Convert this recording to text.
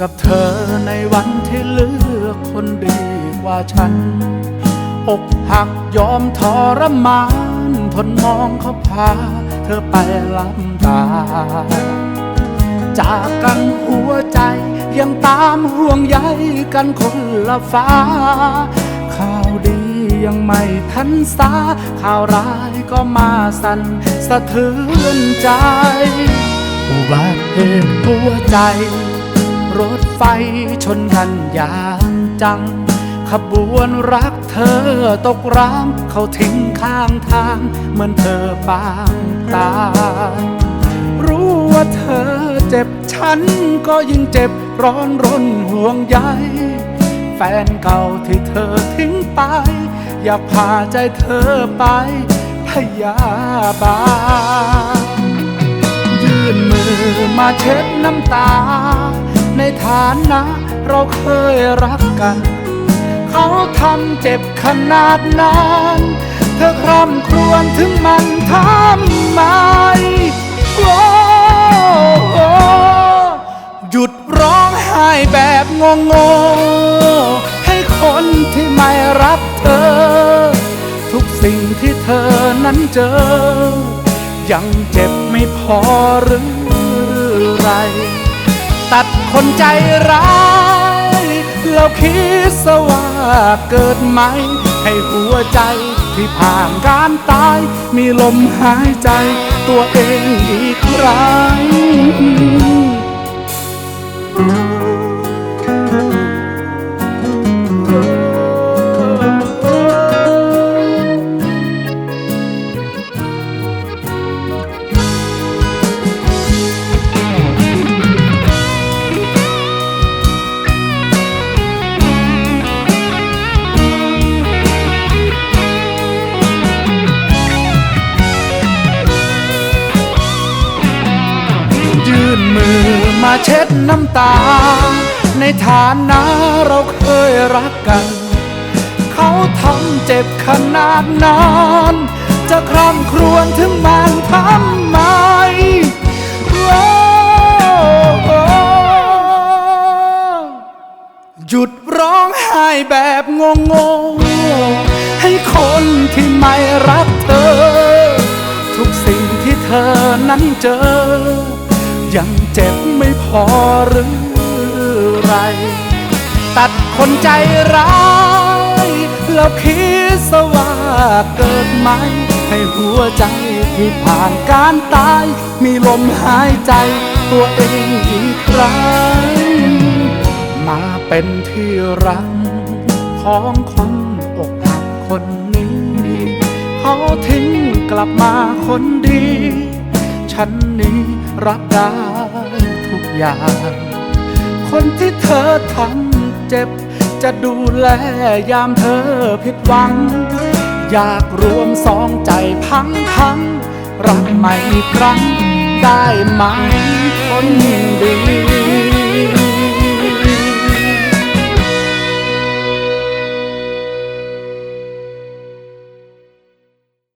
กับเธอในวันที่เลือกคนดีกว่าฉัน อกหักยอมทรมาน ทนมองเขาพา เธอไปลำตา จากกันหัวใจยังตามห่วงใยกันคนละฟ้า ข่าวดียังไม่ทันสา ข่าวร้ายก็มาสั่นสะเทือนใจอุบัติเหตุหัวใจ รถไฟชนกันอย่างจัง ขบวนรักเธอตกร้างเขาทิ้งข้างทาง เหมือนเธอปางตายรู้ว่าเธอเจ็บฉันก็ยิ่งเจ็บร้อนรนห่วงใยแฟนเก่าที่เธอทิ้งไป อยากพาใจเธอไปพยาบาลยื่นมือมาเช็ดน้ำตา ในฐานะเราเคยรักกัน เขาทำเจ็บขนาดนั้นเธอคร่ำครวญถึงมันทำไมโอ้หยุดร้องไห้แบบงงๆให้คนที่ไม่รักเธอ ทุกสิ่งที่เธอนั้นเจอ ยังเจ็บไม่พอหรือไร ตัดคนใจร้ายแล้วคิดสว่าเกิดไหม ให้หัวใจที่ผ่านการตาย มีลมหายใจตัวเองอีกครั้ง มาเช็ดน้ำตา ในฐานะเราเคยรักกัน เขาทำเจ็บขนาดนั้นจะคร่ำครวญถึงมันทำไมหยุดร้องไห้แบบงงๆให้คนที่ไม่รักเธอ ทุกสิ่งที่เธอนั้นเจอ ยังเจ็บ อหรือไร ตัดคนใจร้ายแล้วคิดซะว่าเกิดไหม ให้หัวใจที่ผ่านการตาย มีลมหายใจตัวเองอีกครั้ง มาเป็นที่รักของคนอกหักคนนี้ เขาทิ้งกลับมาคนดี ฉันนี้รับได้ อย่าง คนที่เธอทำเจ็บ จะดูแลยามเธอผิดหวัง อยากรวมสองใจพังพังรักใหม่อีกครั้งได้ไหมคนดี